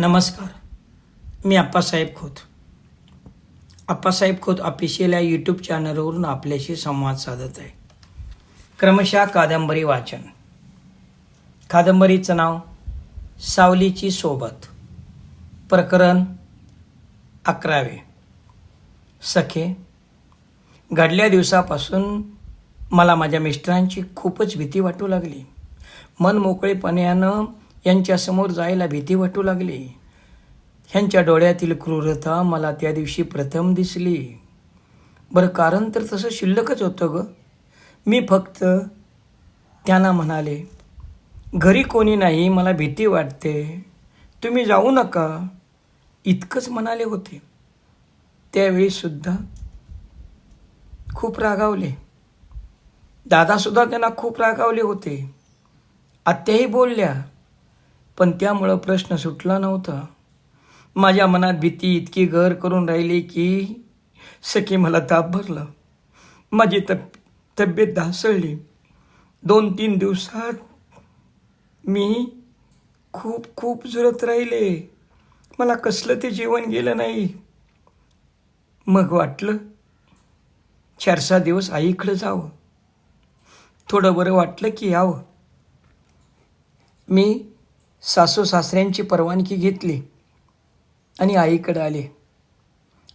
नमस्कार. मी आप्पासाहेब खोत. आप्पासाहेब खोत ऑफिशियल या यूट्यूब चॅनलवरून आपल्याशी संवाद साधत आहे. क्रमशः कादंबरी वाचन. कादंबरीचं नाव सावलीची सोबत. प्रकरण अकरावे. सखे घडल्या दिवसापासून मला माझ्या मिस्टरांची खूपच भीती वाटू लागली. मन मोकळेपणानं यांच्यासमोर जायला भीती वाटू लागली. ह्यांच्या डोळ्यातील क्रूरता मला त्या दिवशी प्रथम दिसली. बरं कारण तर तसं शिल्लकच होतं ग. मी फक्त त्यांना म्हणाले घरी कोणी नाही मला भीती वाटते. तुम्ही जाऊ नका. इतकंच म्हणाले होते. त्यावेळीसुद्धा खूप रागावले. दादासुद्धा त्यांना खूप रागावले होते. आत्याही बोलल्या पण त्यामुळं प्रश्न सुटला नव्हता. माझ्या मनात भीती इतकी घर करून राहिली की सखी मला ताप भरला. माझी तब तब्येत ढासळली. दोन तीन दिवसात मी खूप खूप जुरत राहिले. मला कसलं ते जेवण गेलं नाही. मग वाटलं चार सहा दिवस आईकडं जावं. थोडं बरं वाटलं की यावं. मी सासू सासऱ्यांची परवानगी घेतली आणि आईकडे आले.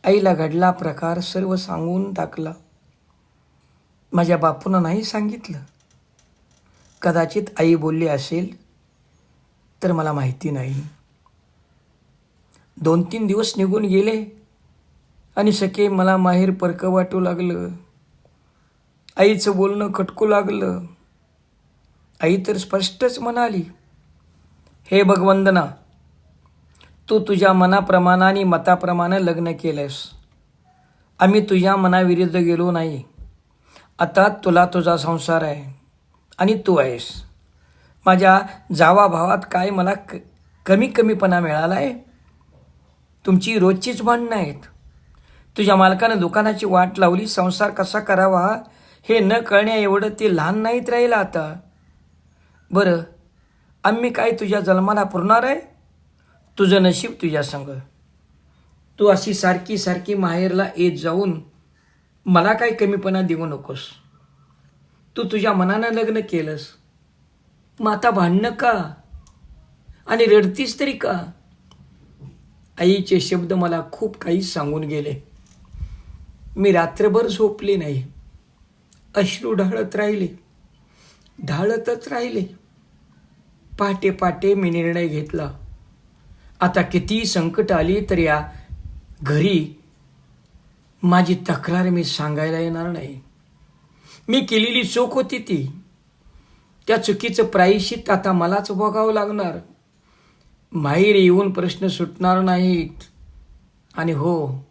आईला घडला प्रकार सर्व सांगून टाकला. माझ्या बापूनं नाही सांगितलं. कदाचित आई बोलली असेल तर मला माहिती नाही. दोन तीन दिवस निघून गेले आणि सखे मला माहेर परकं वाटू लागलं. आईचं बोलणं खटकू लागलं. आई तर स्पष्टच म्हणाली हे भगवंदना तू तुझ्या मनाप्रमाणे आणि मताप्रमाणे लग्न केलंस आम्ही तुझ्या मनाविरुद्ध गेलो नाही. आता तुला तुझा संसार आहे आणि तू आहेस. माझ्या जावा भावात काय मला क कमी कमीपणा मिळाला आहे तुमची रोजचीच भांडणं आहेत. तुझ्या मालकानं दुकानाची वाट लावली संसार कसा करावा हे न कळण्या एवढं ते लहान नाहीत राहिलं आता. बरं आम्ही काय तुझ्या जन्माला पुरणार आहे? तुझं नशीब तुझ्या संग. तू अशी सारखी सारखी माहेरला येत जाऊन मला काही कमीपणा देऊ नकोस. तू तुझ्या मनानं लग्न केलंस. मग आता भांडणं का? आणि रडतीस तरी का? आईचे शब्द मला खूप काही सांगून गेले. मी रात्रभर झोपले नाही. अश्रू ढाळत राहिले. ढाळतच राहिले. पहाटे पहाटे मी निर्णय घेतला. आता किती संकट आली तर या घरी माझी तक्रार मी सांगायला येणार नाही. मी केलेली चूक होती ती. त्या चुकीचं प्रायश्चित आता मलाच भोगावं लागणार. माहेर येऊन प्रश्न सुटणार नाहीत. आणि हो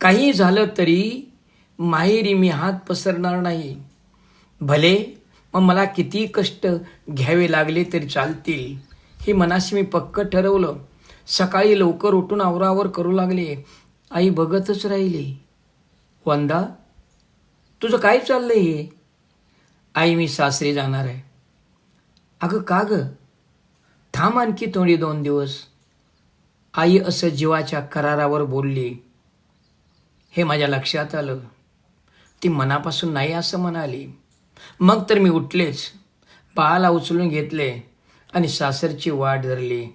काही झालं तरी माहेरी मी हात पसरणार नाही. भले मग मला किती कष्ट घ्यावे लागले तरी चालतील हे मनाशी मी पक्क ठरवलं. सकाळी लवकर उठून आवरावर करू लागले. आई बघतच राहिली. वंदा तुझं काय चाललंय हे? आई मी सासरी जाणार आहे. अगं का ग? थांब आणखी थोडी दोन दिवस. आई असं जीवाच्या करारावर बोलली. हे माझ्या लक्षात आलं. ती मनापासून नाही असं म्हणाली. मग तर मी उठलेच. बाळाला उचलून घेतले आणि सासरची वाट धरली.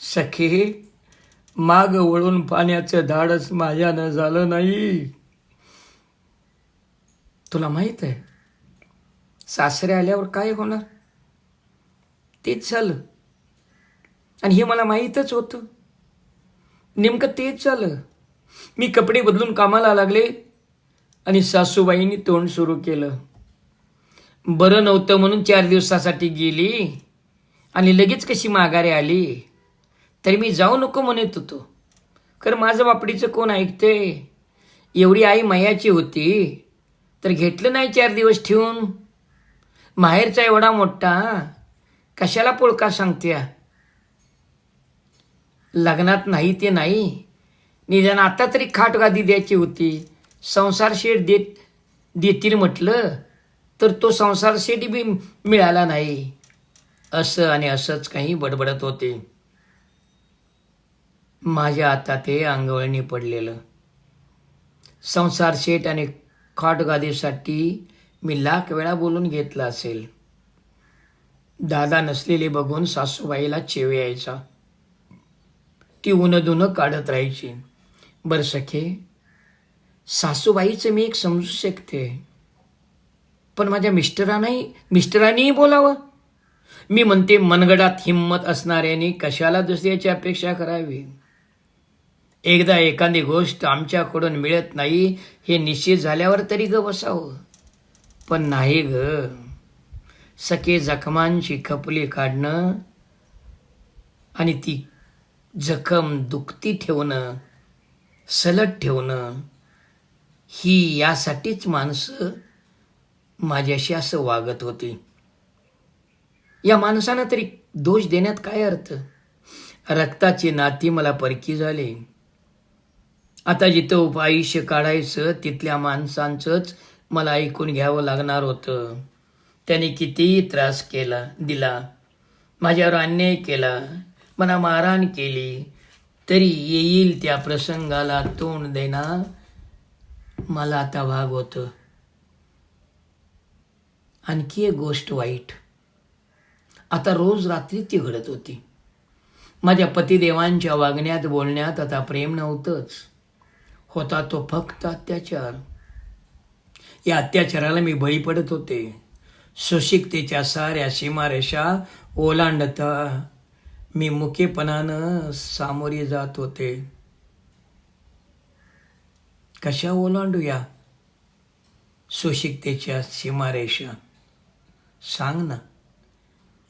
सखे माग वळून पाण्याचं धाडच माझ्यानं झालं नाही. तुला माहीत आहे सासरे आल्यावर काय होणार? तेच झालं. आणि हे मला माहीतच होतं. नेमकं तेच झालं. मी कपडे बदलून कामाला लागले आणि सासूबाईंनी तोंड सुरू केलं. बरं नव्हतं म्हणून चार दिवसासाठी गेली. आणि लगेच कशी माघारी आली. तरी मी जाऊ नको म्हणत होतो. खरं माझं बापडीचं कोण ऐकते? एवढी आई मयाची होती. तर घेतलं नाही चार दिवस ठेवून? माहेरचा एवढा मोठा? कशाला पोळका सांगते लग्नात नाही ते नाही. निदान आता तरी खाट गादी द्यायची होती. संसार शेठ देत देतील म्हटलं. तर तो संसार शेठ बी मिळाला नाही. असं आणि असंच काही बडबडत होते. माझ्या आता ते अंगवळणी पडलेलं. संसार शेट आणि खाटगादीसाठी मी लाख वेळा बोलून घेतला असेल. दादा नसलेले बघून सासूबाईला चेव यायचा. ती उनदुनं काढत राहायची. बरं सखे सासूबाईचं मी एक समजू शकते. पण माझ्या मिस्टरांनाही मिस्टरांनीही बोलावं. मी म्हणते मनगडात हिंमत असणाऱ्याने कशाला दुसऱ्याची अपेक्षा करावी? एकदा एखादी गोष्ट आमच्याकडून मिळत नाही हे निश्चित झाल्यावर तरी ग बसावं. पण नाही ग. सखे जखमांची खपली काढणं आणि ती जखम दुखती ठेवणं सलट ठेवणं ही यासाठीच माणसं माझ्याशी असं वागत होती. या माणसानं तरी दोष देण्यात काय अर्थ? रक्ताची नाती मला परकी झाली. आता जिथं उपायुष्य काढायचं तिथल्या माणसांचंच मला ऐकून घ्यावं लागणार होतं. त्याने कितीही त्रास केला दिला. माझ्यावर अन्याय केला मला मारहाण केली तरी येईल त्या प्रसंगाला तोंड देणार मला आता भाग होतं. आणखी एक गोष्ट वाईट. आता रोज रात्री ती घडत होती. माझ्या पतिदेवांच्या वागण्यात बोलण्यात आता प्रेम नव्हतंच. होता तो फक्त अत्याचार. या अत्याचाराला मी बळी पडत होते. सुशिकतेच्या साऱ्या सीमारेषा ओलांडता मी मुकेपणानं सामोरे जात होते. कशा ओलांडूया? सुशिकतेच्या सीमारेषा. सांग ना.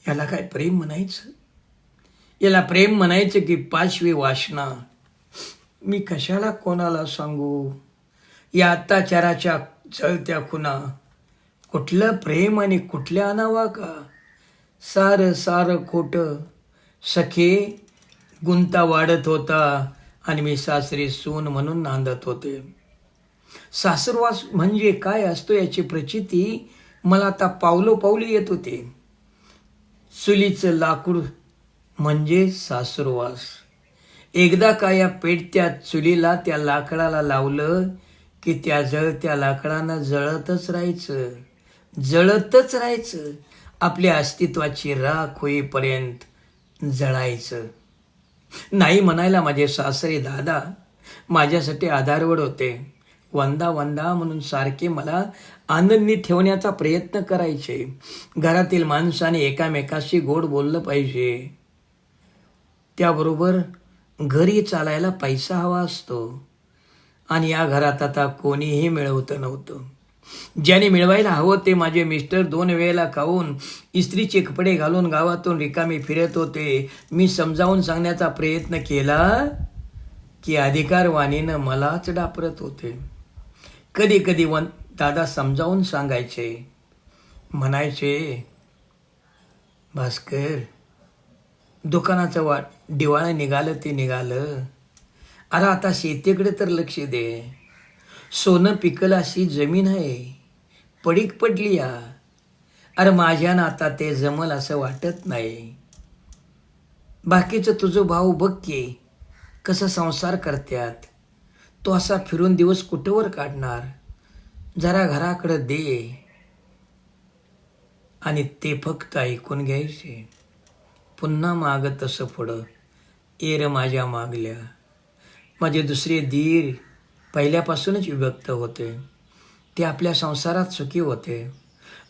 याला काय प्रेम म्हणायचं? याला प्रेम म्हणायचं की पाचवी वासना. मी कशाला कोणाला सांगू? या अत्याचाराच्या जळत्या खुना. कुठलं प्रेम आणि कुठल्या आणावा का? सारं सारं खोटं. सखे गुंता वाढत होता आणि मी सासरी सून म्हणून नांदत होते. सासरवास म्हणजे काय असतो याची प्रचिती? मला आता पावलोपावली येत होते. चुलीचं लाकूड म्हणजे सासुरवास. एकदा का या पेटत्या चुलीला त्या लाकडाला लावलं की त्या जळत्या लाकडानं जळतच राहायचं. जळतच राहायचं. आपल्या अस्तित्वाची राख होईपर्यंत जळायचं. नाही म्हणायला माझे सासरे दादा माझ्यासाठी आधारवड होते. वंदा वंदा म्हणून सारखे मला आनंदी ठेवण्याचा प्रयत्न करायचे. घरातील माणसाने एकामेकाशी गोड बोललं पाहिजे. त्याबरोबर घरी चालायला पैसा हवा असतो. आणि या घरात आता कोणीही मिळवतं नव्हतं. ज्याने मिळवायला हवं ते माझे मिस्टर दोन वेळेला खाऊन इस्त्रीचे कपडे घालून गावातून रिकामी फिरत होते. मी समजावून सांगण्याचा प्रयत्न केला की अधिकारवाणीनं मलाच डापरत होते. कधी कधी वन दादा समजावून सांगायचे. म्हणायचे भास्कर दुकानाचं वाट दिवाळं निघालं ते निघालं. अरे आता शेतीकडे तर लक्ष दे. सोनं पिकलं अशी जमीन आहे. पडीक पडली या. अरे माझ्यानं आता ते जमल असं वाटत नाही. बाकीचं तुझं भाऊ बघ की कसं संसार करत्यात. तो असा फिरून दिवस कुठंवर काढणार? जरा घराकडं दे. आणि ते फक्त ऐकून घ्यायचे. पुन्हा माग तसं पुढं. एर माझ्या मागल्या. माझे दुसरे धीर पहिल्यापासूनच विभक्त होते. ते आपल्या संसारात सुखी होते.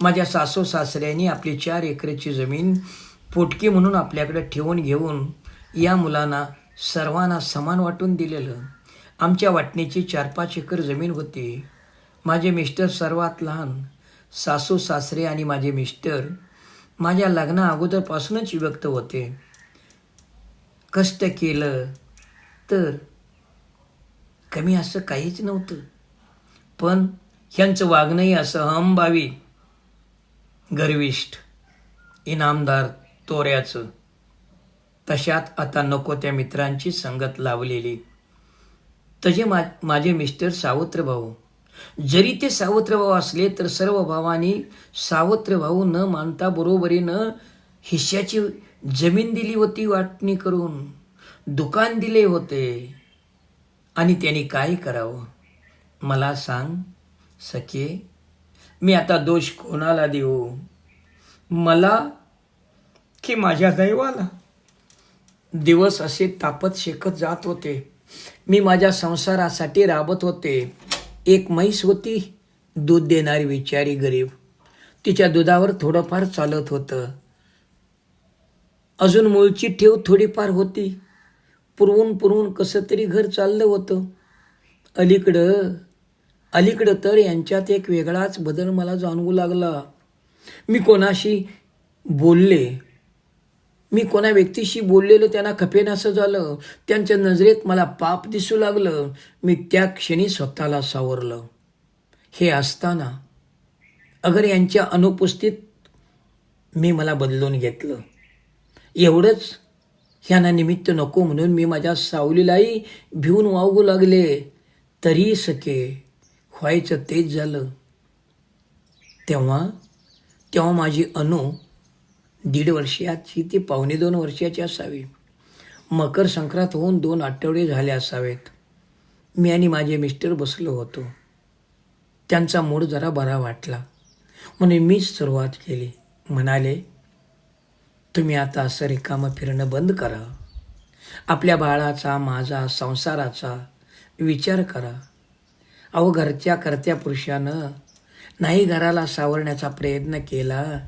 माझ्या सासू सासऱ्यांनी आपली चार एकरची जमीन पोटकी म्हणून आपल्याकडे ठेवून घेऊन या मुलांना सर्वांना समान वाटून दिलेलं. आमच्या वाटणीची चार पाच एकर जमीन होती. माझे मिस्टर सर्वात लहान सासू सासरे आणि माझे मिस्टर माझ्या लग्ना अगोदरपासूनच विभक्त होते. कष्ट केलं तर कमी असं काहीच नव्हतं. पण ह्यांचं वागणंही असं हमभावी गर्विष्ठ इनामदार तोऱ्याचं. तशात आता नको त्या मित्रांची संगत लावलेली. तसे मा माझे मिस्टर सावत्र भाऊ जरी ते सावत्र भाऊ असले तर सर्व भावांनी सावत्र भाऊ न मानता बरोबरीनं हिश्श्याची जमीन दिली होती वाटणी करून. दुकान दिले होते. आणि त्यांनी काय करावं? मला सांग सखे. मी आता दोष कोणाला देऊ? मला की माझ्या दैवाला दिवस असे तापत शेकत जात होते. मी माझ्या संसारासाठी राबत होते. एक म्हैस होती. दूध देणारी विचारी गरीब. तिच्या दुधावर थोडंफार चालत होतं. अजून मूळची ठेव थोडीफार होती. पुरवून पुरवून कसं तरी घर चाललं होतं. अलीकडं अलीकडं तर यांच्यात एक वेगळाच बदल मला जाणवू लागला. मी कोणाशी बोलले? मी कोणा व्यक्तीशी बोललेलं त्यांना खपेनासं झालं. त्यांच्या नजरेत मला पाप दिसू लागलं. मी त्या क्षणी स्वतःला सावरलं. हे असताना अगर यांच्या अनुपस्थित मी मला बदलून घेतलं. एवढंच ह्यांना निमित्त नको म्हणून मी माझ्या सावलीलाही भिवून वावगू लागले. तरी सके व्हायचं तेच झालं. तेव्हा तेव्हा माझी अनु दीड वर्षाची ती पावणे दोन वर्षाची असावी. मकर संक्रांत होऊन दोन आठवडे झाले असावेत. मी आणि माझे मिस्टर बसलो होतो. त्यांचा मूड जरा बरा वाटला. म्हणून मीच सुरुवात केली. म्हणाले तुम्ही आता असं रिकामं फिरणं बंद करा. आपल्या बाळाचा माझा संसाराचा विचार करा. अहो घरच्या करत्या पुरुषानं नाही घराला सावरण्याचा प्रयत्न केला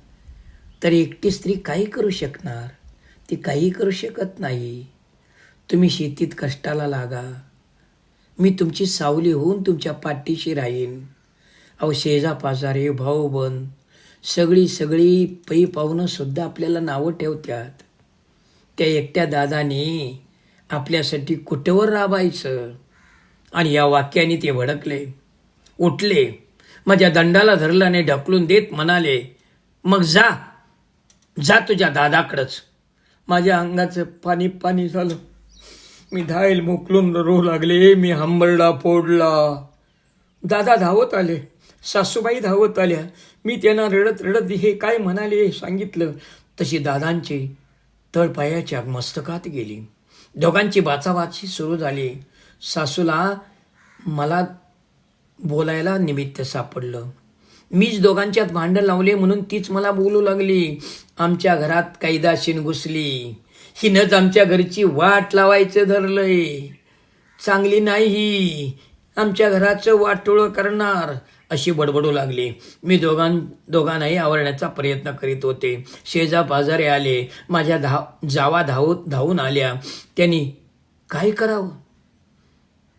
तर एकटी स्त्री काही करू शकणार? ती काही करू शकत नाही. तुम्ही शेतीत कष्टाला लागा. मी तुमची सावली होऊन तुमच्या पाठीशी राहीन. अहो शेजा पाजारे भाऊ बन सगळी सगळी पै पाहुणंसुद्धा आपल्याला नावं ठेवतात. त्या एकट्या दादाने आपल्यासाठी कुठेवर राबायचं? आणि या वाक्याने ते भडकले. उठले. माझ्या दंडाला धरलं आणि ढकलून देत म्हणाले मग जा. जा तुझ्या दादाकडंच. माझ्या अंगाचं पाणी पाणी झालं. मी धायल मोकलून रो लागले. मी हंबरडा फोडला. दादा धावत आले. सासूबाई धावत आल्या. मी त्यांना रडत रडत हे काय म्हणाले हे सांगितलं. तशी दादांची तळपायाच्या मस्तकात गेली. दोघांची बाचाबाची सुरू झाली. सासूला मला बोलायला निमित्त सापडलं. मीच दोघांच्यात भांडण लावले म्हणून तीच मला बोलू लागली. आमच्या घरात कैदाशीन घुसली. हिनंच आमच्या घरची वाट लावायचं धरलंय. चांगली नाही ही. आमच्या घराचं वाटोळं करणार अशी बडबडू लागली. मी दोघां दोघांनाही आवरण्याचा प्रयत्न करीत होते. शेजा पाजारे आले. माझ्या धाव जावा धावत धावून आल्या. त्यांनी काय करावं?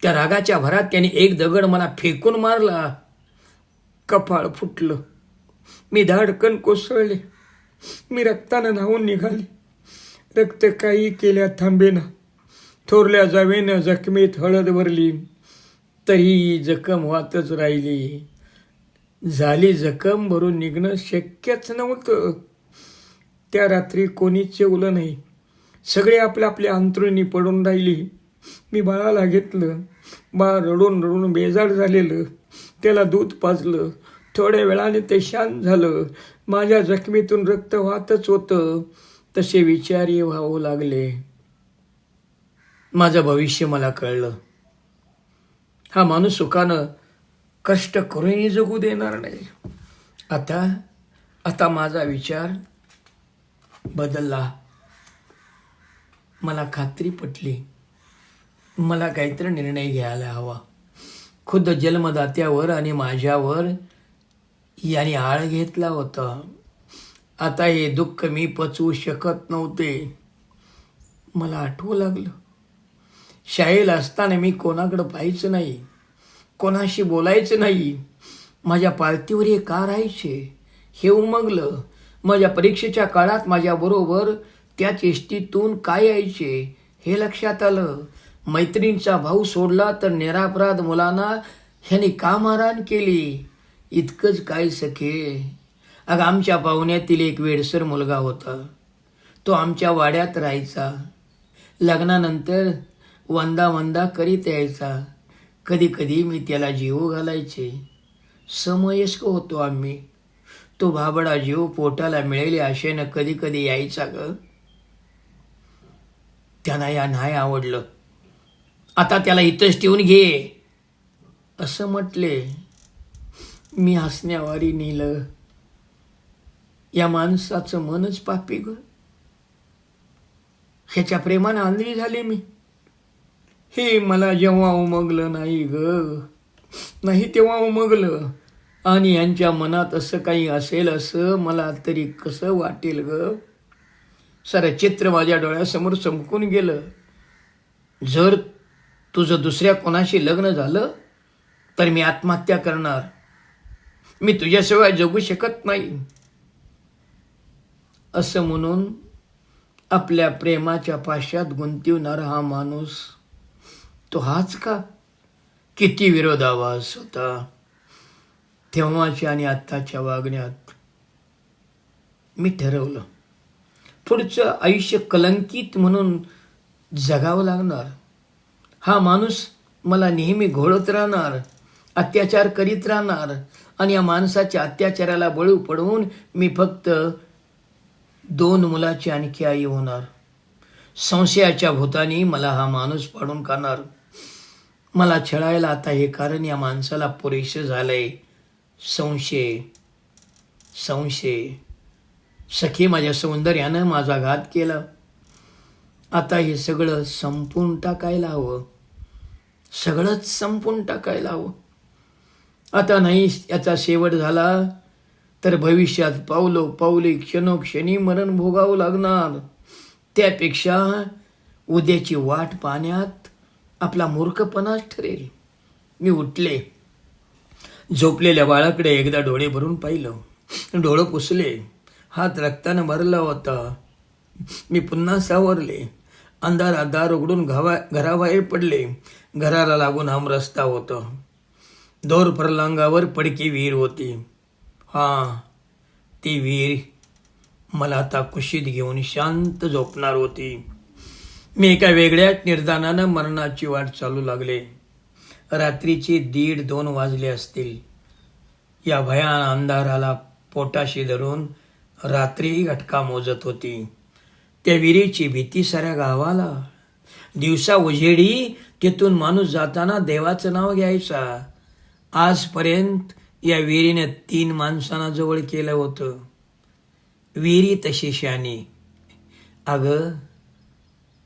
त्या रागाच्या भरात त्यांनी एक दगड मला फेकून मारला. कपाळ फुटलं. मी धाडकन कोसळले. मी रक्तानं धावून निघाले. रक्त काही केल्या थांबेना. थोरल्या जावेनं जखमेत हळद भरली तरीही जखम वाहतच राहिली. झाली जखम भरून निघणं शक्यच नव्हतं. त्या रात्री कोणीच जेवलं नाही. सगळे आपल्या आपल्या अंतरुणी पडून राहिली. मी बाळाला घेतलं. बाळ रडून रडून बेजार झालेलं. त्याला दूध पाजलं. थोड्या वेळाने ते शांत झालं. माझ्या जखमीतून रक्त वाहतच होतं. तसे विचारी व्हावू लागले. माझं भविष्य मला कळलं. हा माणूस सुखानं कष्ट करूनही जगू देणार नाही. आता आता माझा विचार बदलला. मला खात्री पटली. मला काहीतरी निर्णय घ्यायला हवा. खुद्द जन्मदात्यावर आणि माझ्यावर याने आळ घेतला होता. आता हे दुःख मी पचवू शकत नव्हते. मला आठवू लागलं. शाळेला असताना मी कोणाकडं पाहायचं नाही कोणाशी बोलायचं नाही. माझ्या पालतीवर हे का राहायचे? हे उमगलं. माझ्या परीक्षेच्या काळात माझ्याबरोबर त्या चेष्टीतून काय यायचे हे लक्षात आलं. मैत्रिणीचा भाऊ सोडला तर निरापराध मुलांना ह्याने का मारहाण केली? इतकंच काय सखे? अगं आमच्या पाहुण्यातील एक वेडसर मुलगा होता. तो आमच्या वाड्यात राहायचा. लग्नानंतर वंदा वंदा करीत यायचा. कधी कधी मी त्याला जीव घालायचे. समयस्क होतो आम्ही. तो भाबडा जीव पोटाला मिळेल आशेनं कधी कधी यायचा ग. त्यांना या नाही आवडलं. आता त्याला इथंच ठेवून घे. असं म्हटले. मी हसण्यावारी नेलं. या माणसाचं मनच पापी ग. ह्याच्या प्रेमानं आंधळी झाली मी. हे मला जेव्हा उमगलं नाही ग. नाही तेव्हा उमगलं. आणि यांच्या मनात असं काही असेल असं मला तरी कसं वाटेल ग? सारं चित्र माझ्या डोळ्यासमोर चमकून गेलं. जर तुझं दुसऱ्या कोणाशी लग्न झालं तर मी आत्महत्या करणार. मी तुझ्याशिवाय जगू शकत नाही. असं म्हणून आपल्या प्रेमाच्या पाशात गुंतवणारा हा माणूस तो हाच का? किती विरोधावास होता. तेव्हाच्या आणि आत्ताच्या वागण्यात मी ठरवलं. पुढचं आयुष्य कलंकित म्हणून जगावं लागणार. हा माणूस मला नेहमी घोळत राहणार अत्याचार करीत राहणार आणि या माणसाच्या अत्याचाराला बळू पडवून मी फक्त दोन मुलाची आणखी आई होणार. संशयाच्या भूतानी मला हा माणूस पाडून खाणार मला छळायला आता हे कारण या माणसाला पुरेसं झालंय. संशय संशय. सखी माझ्या सौंदर्यानं माझा घात केला. आता हे सगळं संपून टाकायला हवं. सगळंच संपून टाकायला हवं. आता नाही याचा शेवट झाला तर भविष्यात पावलो पावले क्षणोक्षणी मरण भोगावं लागणार. त्यापेक्षा उद्याची वाट पाहण्यात आपला मूर्खपणाच ठरेल. मी उठले. झोपलेल्या बाळाकडे एकदा डोळे भरून पाहिलं. डोळं पुसले. हात रक्तानं भरला होता. मी पुन्हा सावरले. अंधारात दार उघडून घावा घराबाहेर पडले. घराला लागून हम रस्ता होता. दोर फरलांगावर पडकी विहीर होती. हां ती विहीर मला आता कुशीत घेऊन शांत झोपणार होती. मी एका वेगळ्याच निर्धानानं मरणाची वाट चालू लागले. रात्रीचे दीड दोन वाजले असतील. या भयान अंधाराला पोटाशी धरून रात्री घटका मोजत होती. त्या विहिरीची भीती साऱ्या गावाला. दिवसा उजेडी तिथून माणूस जाताना देवाचं नाव घ्यायचा. आजपर्यंत या विहिरीने तीन माणसांना जवळ केलं होतं. विहिरी तशी शानी अगं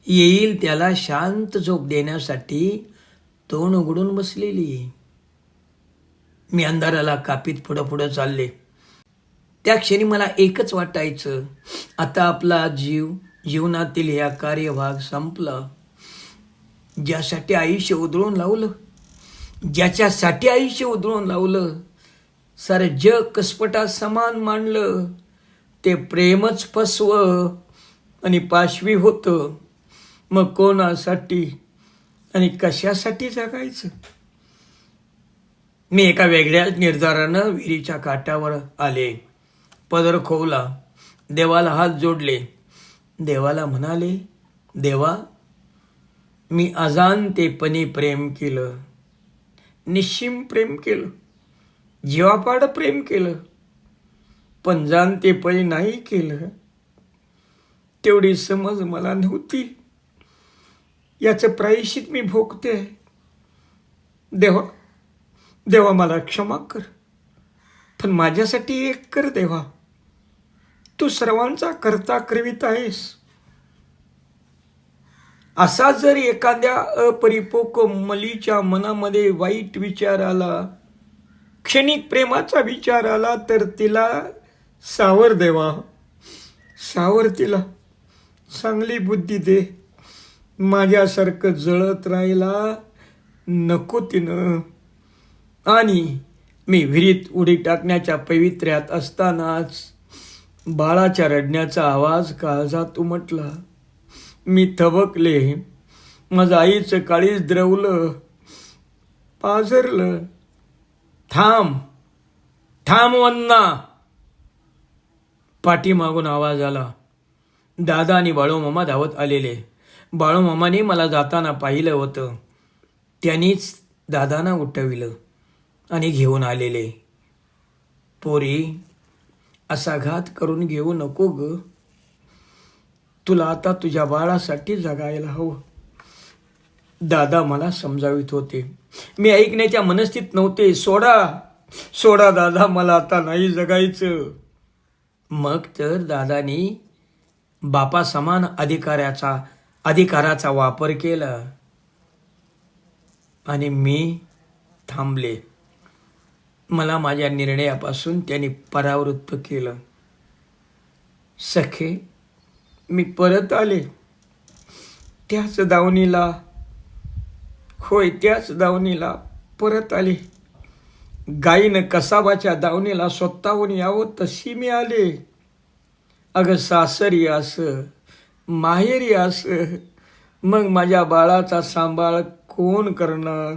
येईल त्याला शांत झोप देण्यासाठी तोंड उघडून बसलेली. मी अंधाराला कापीत पुढं पुढं चालले. त्या क्षणी मला एकच वाटायचं आता आपला जीव जीवनातील ह्या कार्यभाग संपला. ज्यासाठी आयुष्य उधळून लावलं ज्याच्यासाठी आयुष्य उधळून लावलं सारं जग कसपटा समान मांडलं ते प्रेमच फसव आणि पाशवी होतं. मग कोणासाठी आणि कशासाठी जगायचं? मी एका वेगळ्याच निर्धारानं विहिरीच्या काठावर आले. पदर खोवला. देवाला हात जोडले. देवाला म्हणाले देवा मी अजाणतेपणी प्रेम केलं. निश्चिम प्रेम केलं. जीवापाड प्रेम केलं. पण जाणतेपणी नाही केलं. तेवढी समज मला नव्हती. याचं प्रायश्चित मी भोगते. देवा देवा मला क्षमा कर. पण माझ्यासाठी एक कर देवा. तू सर्वांचा करता करवीत आहेस. असा जर एखाद्या अपरिपोक मलीच्या मनामध्ये वाईट विचार आला क्षणिक प्रेमाचा विचार आला तर तिला सावर देवा. सावर तिला. चांगली बुद्धी दे. माझ्यासारखं जळत राहायला नको तिनं. आणि मी विहिरीत उडी टाकण्याच्या पवित्र्यात असतानाच बाळाच्या रडण्याचा आवाज काळजात उमटला. मी थबकले. माझं आईचं काळीच द्रवलं. पाझरलं. थांब. थांब वन्ना पाठीमागून आवाज आला. दादा आणि बाळूमामा धावत आलेले. बाळूमामाने मला जाताना पाहिलं होतं. त्यांनीच दादांना उठविलं आणि घेऊन आलेले. पोरी असा घात करून घेऊ नको ग. तुला आता तुझ्या बाळासाठी जगायला हवं. दादा मला समजावित होते. मी ऐकण्याच्या मनस्थित नव्हते. सोडा. सोडा दादा मला आता नाही जगायचं. मग तर दादानी बापा समान अधिकाऱ्याचा अधिकाराचा वापर केला. आणि मी थांबले. मला माझ्या निर्णयापासून त्यांनी परावृत्त केलं. सखे मी परत आले. त्याच दावणीला होय त्याच दावणीला परत आले. गायीनं कसाबाच्या दावणीला स्वतःहून यावं तशी मी आले. अगं सासरी असं माहेरी असं मग माझ्या बाळाचा सांभाळ कोण करणार?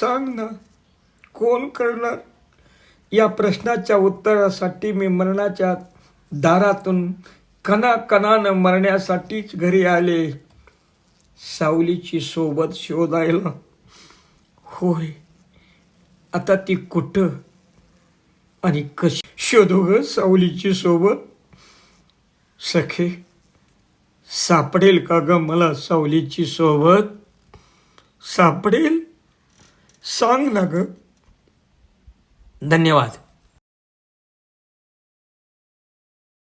सांग ना. कोण करणार? या प्रश्नाच्या उत्तरासाठी मी मरणाच्या दारातून कणाकणानं मरण्यासाठीच घरी आले. सावलीची सोबत शोधायला. होय आता ती कुठं आणि कशी? शोधू ग सावलीची सोबत. सखे सापडेल का ग मला सावलीची सोबत? सापडेल? सांग ना ग. धन्यवाद.